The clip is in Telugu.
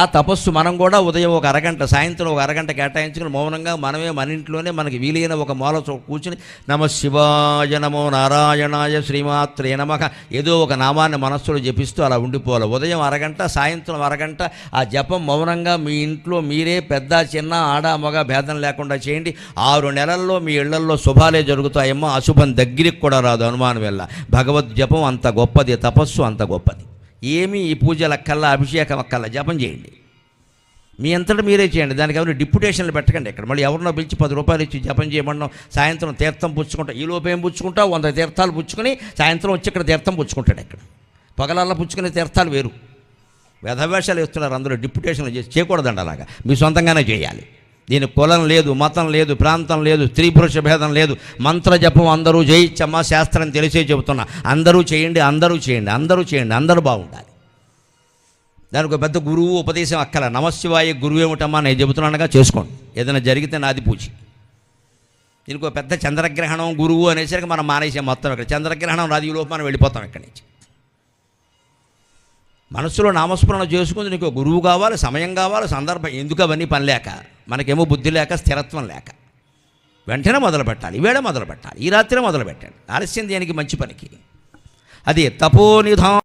ఆ తపస్సు మనం కూడా ఉదయం ఒక అరగంట సాయంత్రం ఒక అరగంట కేటాయించుకుని మౌనంగా మనమే మన ఇంట్లోనే మనకి వీలైన ఒక మూల కూర్చుని నమ శివాయ నమో నారాయణాయ శ్రీమాత్రే నమక ఏదో ఒక నామాన్ని మనస్సులో జపిస్తూ అలా ఉండిపోవాలి. ఉదయం అరగంట సాయంత్రం అరగంట ఆ జపం మౌనంగా మీ ఇంట్లో మీరే పెద్ద చిన్న ఆడ మగ భేదం లేకుండా చేయండి. ఆరు నెలల్లో మీ ఇళ్ళల్లో శుభాలే జరుగుతాయేమో అశుభం దగ్గరికి కూడా రాదు అనుమానం వెళ్ళ భగవద్ జపం అంత గొప్పది తపస్సు అంత గొప్పది. ఏమీ ఈ పూజలక్కల్లా అభిషేకం అక్కల్లా జపం చేయండి. మీ అంతటా మీరే చేయండి. దానికి ఎవరు డిప్యుటేషన్లు పెట్టకండి ఇక్కడ మళ్ళీ ఎవరినో పిలిచి పది రూపాయలు ఇచ్చి జపం చేయమన్నాం సాయంత్రం తీర్థం పుచ్చుకుంటా ఈ లోపేం పుచ్చుకుంటా పుచ్చుకుంటావు? వంద తీర్థాలు పుచ్చుకొని సాయంత్రం వచ్చి ఇక్కడ తీర్థం పుచ్చుకుంటాడు ఇక్కడ పగలల్లా పుచ్చుకునే తీర్థాలు వేరు. వేధవేషాలు వేస్తున్నారు అందరూ డిప్యుటేషన్లు చేసి చేయకూడదండి అలాగా. మీ సొంతంగానే చేయాలి. దీని కులం లేదు మతం లేదు ప్రాంతం లేదు స్త్రీ పురుష భేదం లేదు. మంత్ర జపం అందరూ చేయించమ్మా శాస్త్రం తెలిసే చెబుతున్నా. అందరూ చేయండి అందరూ చేయండి అందరూ చేయండి అందరూ బాగుండాలి. దానికి ఒక పెద్ద గురువు ఉపదేశం అక్కల. నమశివాయ గురువు ఏమిటమ్మా? నేను చెబుతున్నానుగా చేసుకోండి. ఏదైనా జరిగితే నాది పూజ. దీనికి ఒక పెద్ద చంద్రగ్రహణం గురువు అనేసరికి మనం మానేసాం మొత్తం ఇక్కడ. చంద్రగ్రహణం రాదు లోపు మనం వెళ్ళిపోతాం ఇక్కడి నుంచి. మనసులో నామస్మరణ చేసుకుని నీకు ఒక గురువు కావాలి సమయం కావాలి సందర్భం ఎందుకు అవన్నీ పని లేక? మనకేమో బుద్ధి లేక స్థిరత్వం లేక. వెంటనే మొదలు పెట్టాలి ఈవేళ మొదలు పెట్టాలి ఈ రాత్రి మొదలు పెట్టండి. ఆలస్యం దేనికి? మంచి పనికి. అది తపోనిధా